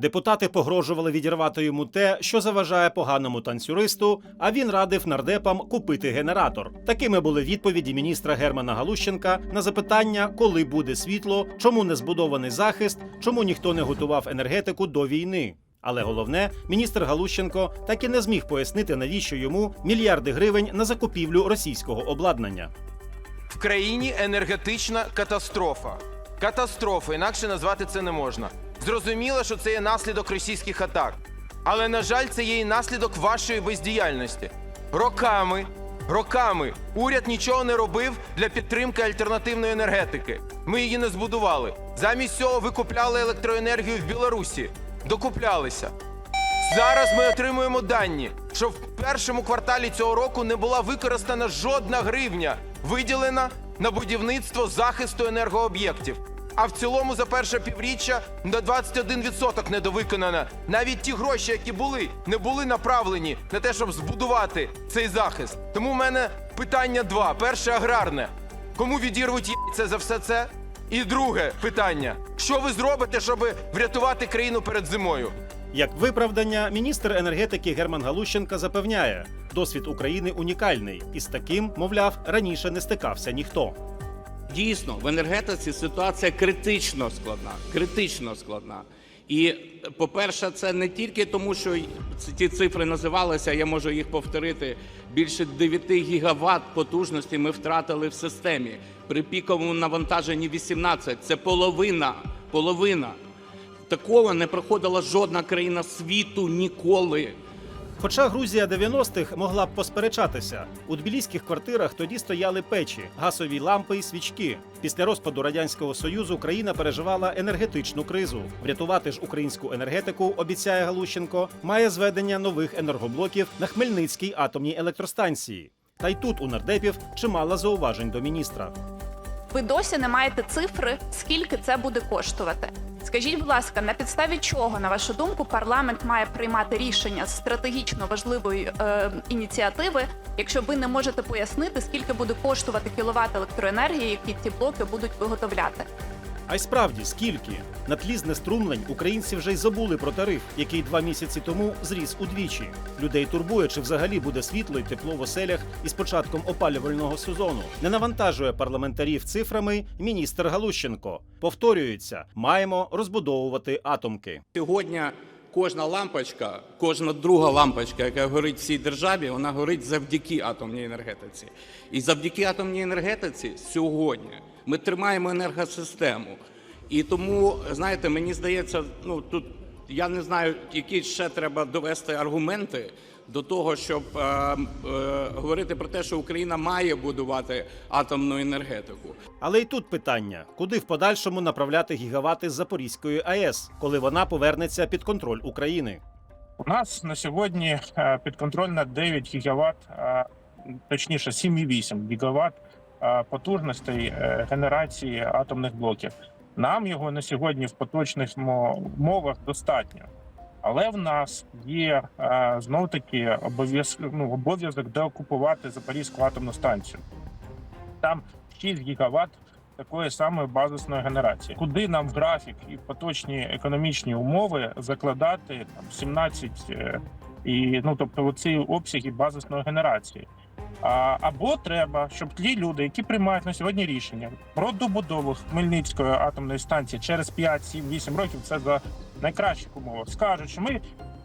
Депутати погрожували відірвати йому те, що заважає поганому танцюристу, а він радив нардепам купити генератор. Такими були відповіді міністра Германа Галущенка на запитання, коли буде світло, чому не збудований захист, чому ніхто не готував енергетику до війни. Але головне, міністр Галущенко так і не зміг пояснити, навіщо йому мільярди гривень на закупівлю російського обладнання. В країні енергетична катастрофа. Катастрофа, інакше назвати це не можна. Зрозуміло, що це є наслідок російських атак. Але, на жаль, це є і наслідок вашої бездіяльності. Роками, роками уряд нічого не робив для підтримки альтернативної енергетики. Ми її не збудували. Замість цього ви купляли електроенергію в Білорусі. Докуплялися. Зараз ми отримуємо дані, що в першому кварталі цього року не була використана жодна гривня, виділена на будівництво захисту енергооб'єктів. А в цілому за перше півріччя на 21% недовиконано. Навіть ті гроші, які були, не були направлені на те, щоб збудувати цей захист. Тому в мене питання два: перше аграрне. Кому відірвуть яйця за все це? І друге питання: що ви зробите, щоб врятувати країну перед зимою? Як виправдання, міністр енергетики Герман Галущенка запевняє, досвід України унікальний, і з таким, мовляв, раніше не стикався ніхто. Дійсно, в енергетиці ситуація критично складна. Критично складна. І, по-перше, це не тільки тому, що ці- цифри називалися, я можу їх повторити. Більше 9 гігават потужності ми втратили в системі. При піковому навантаженні 18. Це половина. Половина. Такого не проходила жодна країна світу ніколи. Хоча Грузія 90-х могла б посперечатися, у тбіліських квартирах тоді стояли печі, газові лампи і свічки. Після розпаду радянського союзу країна переживала енергетичну кризу. Врятувати ж українську енергетику, обіцяє Галущенко, має зведення нових енергоблоків на Хмельницькій атомній електростанції. Та й тут у нардепів чимало зауважень до міністра. Ви досі не маєте цифри, скільки це буде коштувати. Скажіть, будь ласка, на підставі чого, на вашу думку, парламент має приймати рішення стратегічно важливої е, ініціативи, якщо ви не можете пояснити, скільки буде коштувати кіловат електроенергії, які ці блоки будуть виготовляти? А й справді, скільки? На тлі знеструмлень українці вже й забули про тариф, який два місяці тому зріс удвічі. Людей турбує, чи взагалі буде світло й тепло в оселях із початком опалювального сезону. Не навантажує парламентарів цифрами міністр Галущенко. Повторюється, маємо розбудовувати атомки. Сьогодні кожна лампочка, кожна друга лампочка, яка горить в цій державі, вона горить завдяки атомній енергетиці. І завдяки атомній енергетиці сьогодні ми тримаємо енергосистему. І тому, знаєте, мені здається, ну тут я не знаю, які ще треба довести аргументи до того, щоб е, е, говорити про те, що Україна має будувати атомну енергетику. Але й тут питання: куди в подальшому направляти гігавати з Запорізької АЕС, коли вона повернеться під контроль України? У нас на сьогодні е, підконтрольна 9 гігават, е, точніше 7,8 гігават е, потужностей генерації атомних блоків. Нам його на сьогодні в поточних мо- умовах достатньо. Але в нас є знов таки обов'язок ну, обов'язок деокупувати Запорізьку атомну станцію. Там 6 гігават такої самої базисної генерації. Куди нам в графік і поточні економічні умови закладати там 17 е, і ну тобто оці обсяги базисної генерації. Або треба, щоб ті люди, які приймають на сьогодні рішення про добудову Хмельницької атомної станції через 5, 7, 8 років, це за найкращих умовах, скажуть, що ми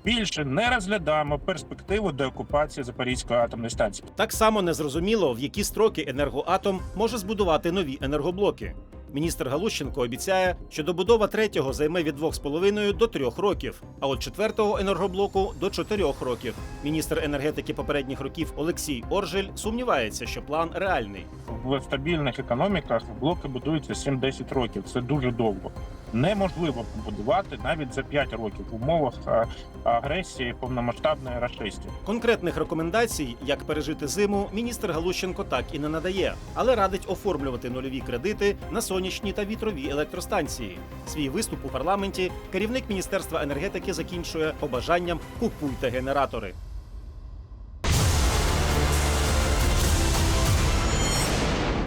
більше не розглядаємо перспективу деокупації Запорізької атомної станції. Так само незрозуміло, в які строки енергоатом може збудувати нові енергоблоки. Міністр Галущенко обіцяє, що добудова третього займе від 2,5 до 3 років, а от четвертого енергоблоку до 4 років. Міністр енергетики попередніх років Олексій Оржель сумнівається, що план реальний. в стабільних економіках блоки будуються 7-10 років. Це дуже довго. Неможливо побудувати навіть за 5 років в умовах е, агресії повномасштабної рашистів. Конкретних рекомендацій, як пережити зиму, міністр Галущенко так і не надає, але радить оформлювати нульові кредити на сонячні та вітрові електростанції. Свій виступ у парламенті керівник міністерства енергетики закінчує побажанням купуйте генератори.